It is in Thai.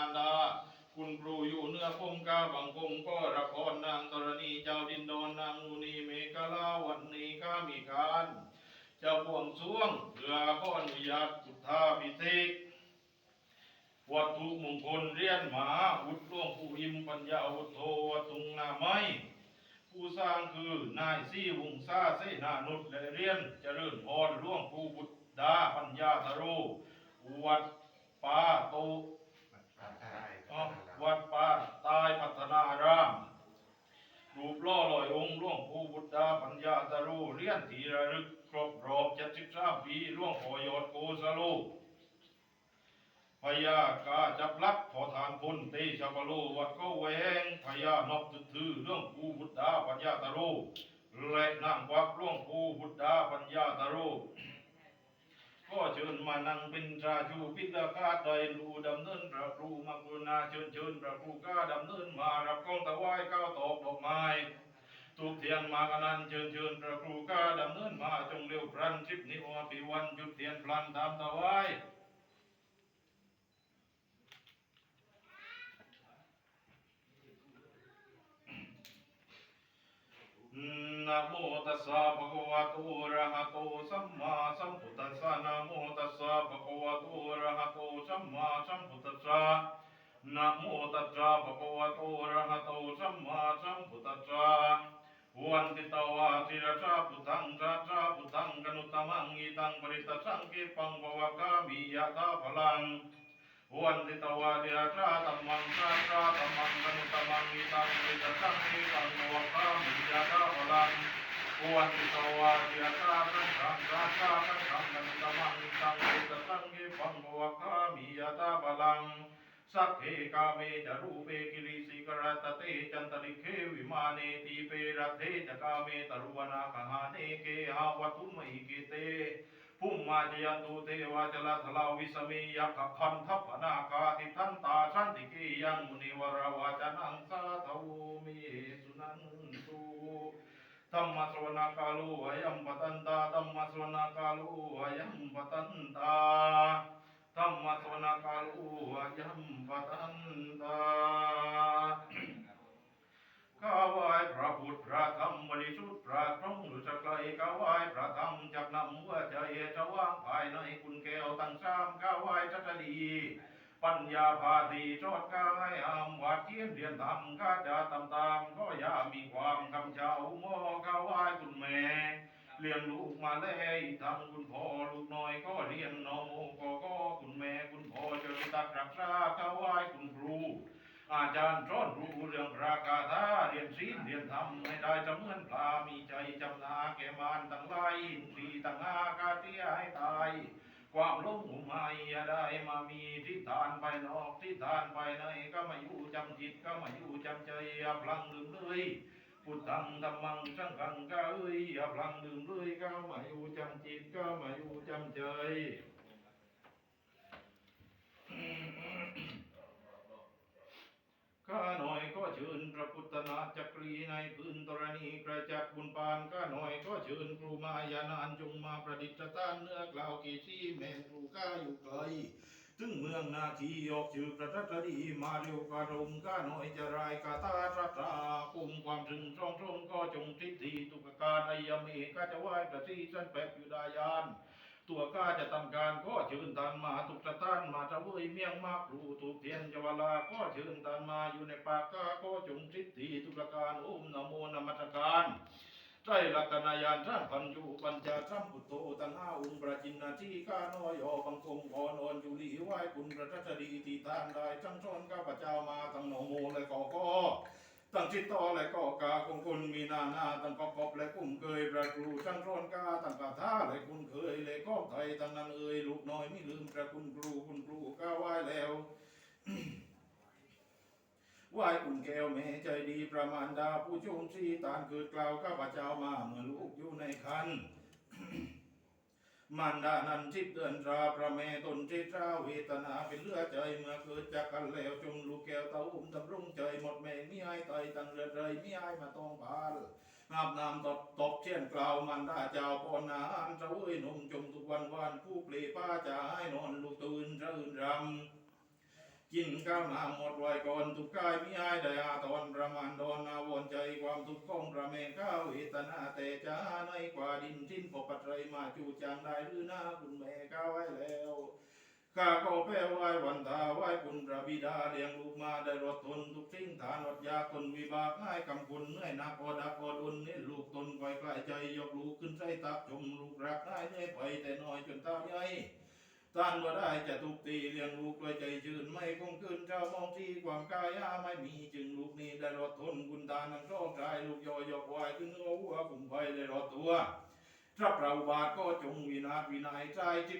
ารดา คุณครูอยู่เนื้อคมกาบังคมก็ระครนางธรณีเจ้าดินดอนนางมูนีเมกาลาวันนี้ข้ามีการเจ้าบวงสรวงเพื่อขออนุญาตพุทธาพิเศษกวัตถุมงคลเรียนหมาอุดหลวงปู่อิมปัญญาวุฒโธวัตุงนาไม้ผู้สร้างคือนายซี่วงซาเสนานุษและเรียนเจริญพรหลวงปู่บุตรดาปัญญาธโรวัดปาโต วัดป่าตายพัฒนารามรูปล่อลอยองค์หลวงปู่บุตรดาปัญญาธโรเรียนทีระลึกครบรอบเจ็ดสิบสามปีหลวงพ่อยอดโกสโลพญากาจับลักขอทานพลเตชะบโลวัดก็แหวงพญานอบถือเรื่องปูบุตรดาปัญญาตโรและนางวักร่วงปูบุตรดาปัญญาตโร ก็เชิญมานั่งเป็นชาชูพิจารณาใดรูดำเนินพระครูมังกรนาเชิญเชิญพระครูก้าดำเนินมารับกองตะวายก้าวตอกดอกไม้ทุกเทียนมากนันเชิญเชิญพระครูก้าดำเนินมาจงเร็วพรันชิบนิวาปิวันจุดเทียนพลันตามตะวาย นะ โมตัสสะภะคะวะโตอะระหะโตสัมมาสัมพุทธัสสะนะโมตัสสะภะคะวะโตอะระหะโตสัมมาสัมพุทธัสสะนะโมตัสสะภะคะวะโตอะระหะโตสัมมาสัมพุทธัสสะวันติตวาติระชาพุทธังราชาพุทธังกนุตมังอีตังปริตสังกิปังภวกามิยะตาพลังวันติตวาติราชาตัมมังชาตัมมังกนุตตมังอีตังปริตตสังกิปังภวกามิยะตาพลัง วันติตวาติอาชาตังขังราชาตังขังนันตมังตังเอตสังเกปังโมคามิยตาบาลังสักเขกาเมจรูเปกิริสิกรตเตจันตริเควิมาเนตีเปรเทจกาเมตรุวนาคหาเนเกหาวตุมหิเกเตภุมมาจยันตุเทวาจลาทลาวิสเมยักขันทัพนาคาติทันตาชันติเกยังมุนิวรวาจนังสาทวมิสุนันตุ ธรรมสวนากาลุอายัมปตันตาธรรมสวนากาลุอายัมปตันตาธรรมสวนากาลุอายัมปตันตาข้าไหว้พระพุทธพระธรรมบริสุทธิ์พระพรหมหรือจะไกลข้าไหว้พระธรรมจากนำหัวใจจะว่างภายในคุณแก้วตั้งสามข้าไหว้จักรีปัญญาภาตีโชดกายอามวัดเทียนเรียนธรรมข้าจะตามตามก็อย่ามีความคำเจ้าโมข้าไหว้คุณแม่ เลี้ยงลูกมาแล้วทำคุณพ่อลูกน้อยก็เรียนนโมก็ก็คุณแม่คุณพ่อจริตักรักษาข้าไหว้คุณครู อาจารย์สอนรู้เรื่องระกาถาเรียนศีลเรียนธรรมให้ได้จำเหมือนพระมีใจจำนาแก่มารทั้งหลายอินทรีตั้งอากาเตียให้ตายความหลงหุมายอย่ได้มามีที่ฐานภายนอกที่ฐานภายในก็มาอยู่จำจิตก็มาอยู่จำใจพลังลืมเลย พุทธังธรรมังสังฆังก็เอ้ยอย่าพลังลืมเลยก้าวมาอยู่จำจิตก้าวมาอยู่จำใจข้าหน่อยก็เชิญพระพุทธนาจักรีในพื้นตรณีกระจักบุญปานข้าหน่อยก็เชิญครูมายานานจงมาประดิษฐานเนื้อกล่าวกีซี่แม่ครูข้าอยู่ไกล ถึงเมืองนาคีออกชื่อประทัดดีมาเร็วกระดมข้าหน่อยจะรายกาตาตราตาคุมความถึงทรงทรงก็จงทิฏฐิทุกการไอยเมข้าจะไหว้ประสีสันแปดอยู่ดายาน ตัวข้าจะทำการก็เชิญทานมาทุกสถานมาจะเวยเมียงมาครูถูกเทียนจวลาก็เชิญทานมาอยู่ในปากข้าก็จงทิฏฐิทุกการโอมนโมนมัสการใจ ลักษณะยานท่านพันจุปัญจธรรมพุทโธตั้งห้าองค์ประจินนาที่ข้าน้อยอบังคมขอนอนอยู่ลีไหวคุณพระทัตดีที่ทานได้ทั้งชนข้าพเจ้ามาทั้งโนโมและกอก็ตั้งจิตต่อและก็กาของคุณมีนานาตั้งประกอบและคุ้มเคยประครูช่างร้อนกาตั้งกาท่าและคุณเคยและก็ไทยตั้งนั้นเอ่ยลูกน้อยไม่ลืมพระคุณครูคุณครูก้าไหวแล้ว ไหว้คุณแก้วแม่ใจดีประมาณดาผู้ชมชีตานเกิดกล่าวข้าพเจ้ามาเมื่อลูกอยู่ในคันมันดานันทิพเดือนราพระแม่ตนเจตราเวทนาเป็นเลือดใจเมื่อเกิดจากกันแล้วจงลูกแก้วเต้าอุ้มดำรุ่งใจหมดแม่มีไอไตตั้งเรือไรมีไอมาต้องพาลอาบน้ำตบตบเช่นกล่าวมันดาเจ้าปอนนาอันเจ้าเอ้ยนมจมทุกวันวันผู้เปลป้าจะให้นอนลูกตื่นรื่นรำ กินข้าวหนาหมดไว้ก่อนทุกกายมิให้ได้อาตอนประมาณดอนอาวนใจความทุกข์ของพระเมข้าวเวทนาแต่จะในกว่าดินทิ้นปปัตไรมาจูจางได้หรือหน้าคุณแม่ข้าวไว้แล้วข้าก็แพ้ไหว้วันทาไหว้คุณพระบิดาเลี้ยงลูกมาได้รดทนทุกทิ้งฐานอดยากคนวิบากง่ายกำคุณเหนื่อยหนักอดักอดุนนี่ลูกตนไว้ใกล้ใจยกลูกขึ้นใส่ตักชมลูกรักได้เนื่อยไปแต่น้อยจนตาใหญ่ ต้านว่าได้จะทุกตีเลี้ยงลูกด้วยใจชื่นไม่คงคืนเจ้ามองที่ความกายาไม่มีจึงลูกนี้ได้รดทนคุณตานังรอบกายลูกยอยอกวายขึ้นเอาหัวผมไปได้รดตัวถ้าเราบาทก็จงวินาศวินัยใจจิต